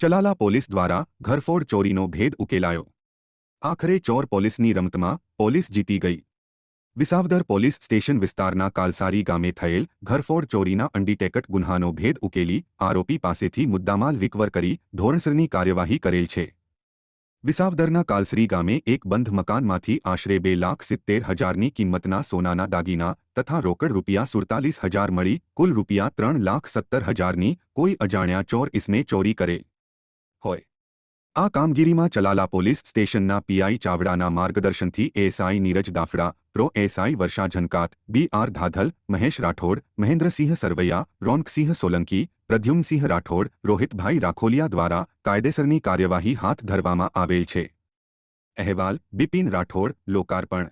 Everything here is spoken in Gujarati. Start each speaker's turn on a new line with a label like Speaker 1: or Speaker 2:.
Speaker 1: ચલાલા પોલીસ દ્વારા ઘરફોડ ચોરીનો ભેદ ઉકેલાયો. આખરે ચોર પોલીસની રમતમાં પોલીસ જીતી ગઈ. વિસાવદર પોલીસ સ્ટેશન વિસ્તારના કાલસારી ગામે થયેલ ઘરફોડ ચોરીના અંડીટેકટ ગુન્હાનો ભેદ ઉકેલી આરોપી પાસેથી મુદ્દામાલ વિકવર કરી ધોરણસરની કાર્યવાહી કરેલ છે. વિસાવદરના કાલસરી ગામે એક બંધ મકાનમાંથી આશરે બે લાખ સિત્તેર હજારની કિંમતના સોનાના દાગીના તથા રોકડ રૂપિયા સુડતાલીસ હજાર મળી કુલ રૂપિયા ત્રણ લાખ સત્તર હજારની કોઈ અજાણ્યા ચોર ઇસમે ચોરી કરે. હોય. આ કામગીરીમાં ચલાલા પોલીસ સ્ટેશનના પીઆઈ ચાવડાના માર્ગદર્શનથી ASI Niraj Dafda, pro SI Varsha Zankat, B R Dhadhal, Mahesh Rathod, Mahendrasinh Sarvaiya, Ronaksinh Solanki, Pradyumsinh Rathod, Rohitbhai Rakholiya દ્વારા કાયદેસરની કાર્યવાહી હાથ ધરવામાં આવેલ છે. અહેવાલ, બિપિન રાઠોડ, લોકાર્પણ.